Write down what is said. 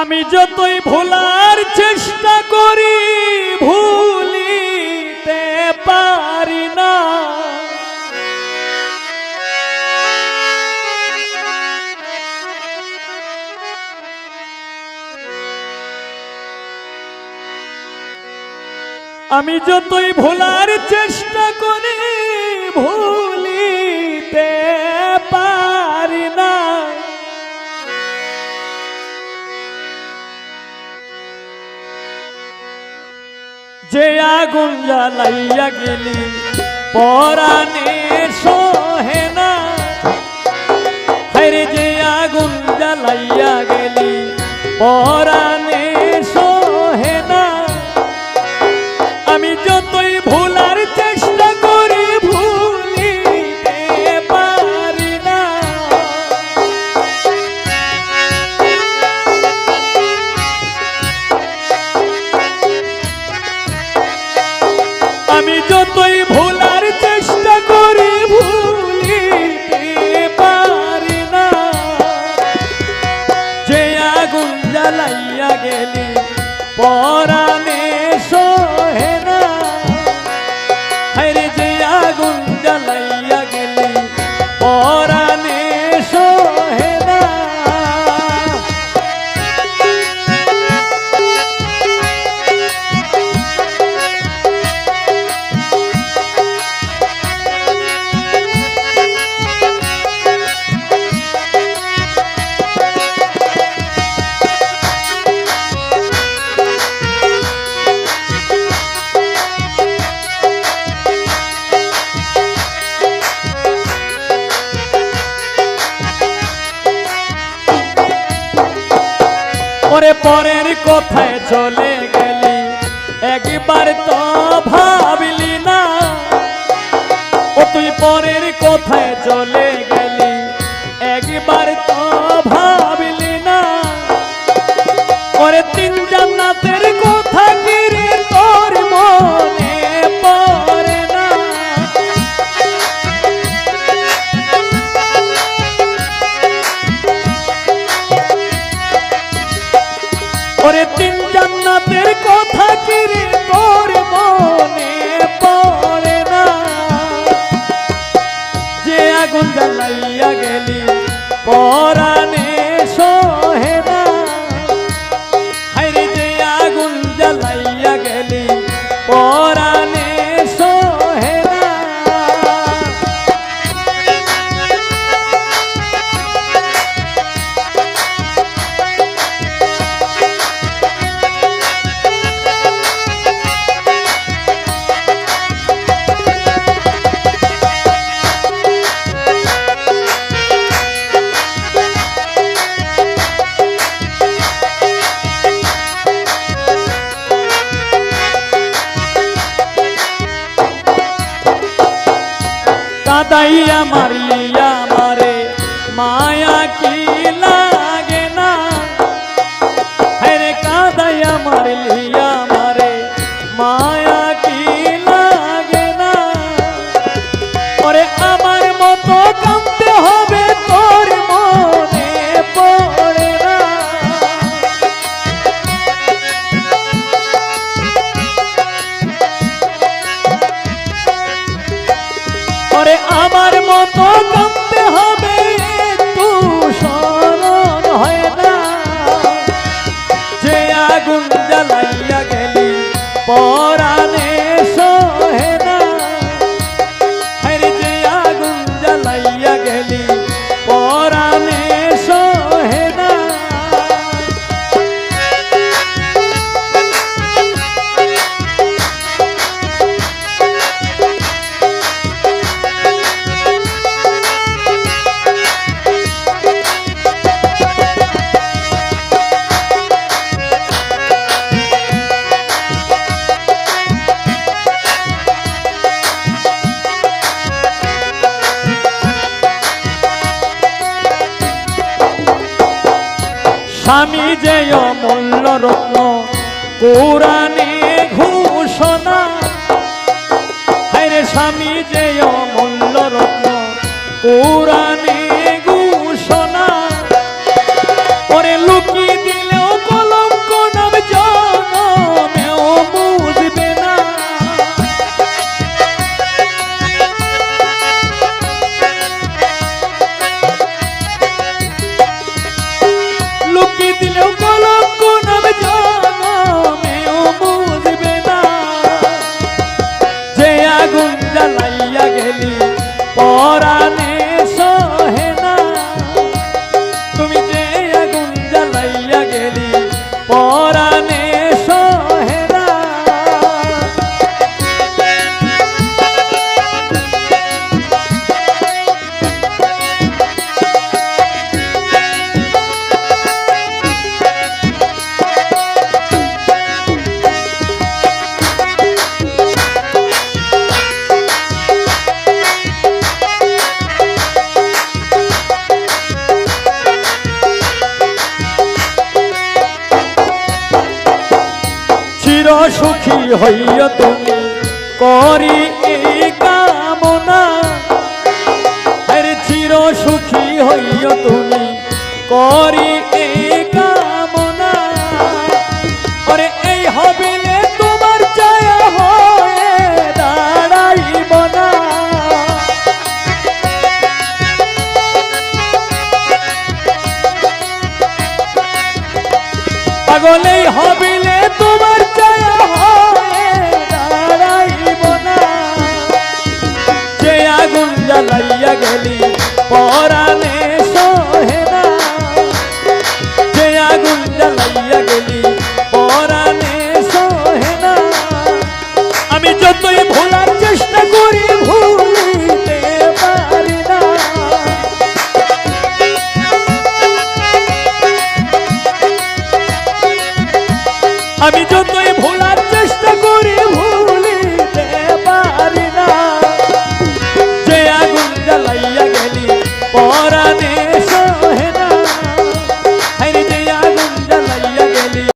আমি যতই ভোলার চেষ্টা করি ভুলিতে পারি না। আমি যতই ভোলার চেষ্টা করি ভুলিতে যে আগুন জ্বালাইয়া গেলি পরাণে সহে না। হায়রে যে আগুন জ্বালাইয়া গেলি পরাণে কথায় চলে গেলি? একবার তো ভাবিলি না। ও তুই পরের কোথায় চলে গেলি? একবার তো ভাবলি না। ওরে তিন জান্নাতের কথা গিরে তোর মনে? তিন জান্নাতের কথা কিরে তোর মনে পড়ে না? যে আগুন জ্বালাইয়া গেলি পরাণে কাদাইয়া মারলিয়া মারে মায়া ওরে আমার মতো স্বামী যে অমূল্য রত্ন কোরআনে ঘোষণা। হায়রে স্বামী যে অমূল্য রত্ন কোরআনে হইয় তুমি করি এই কামনা। এর চির সুখী হইয় তুমি করি এই কামনা। ওরে এই হবে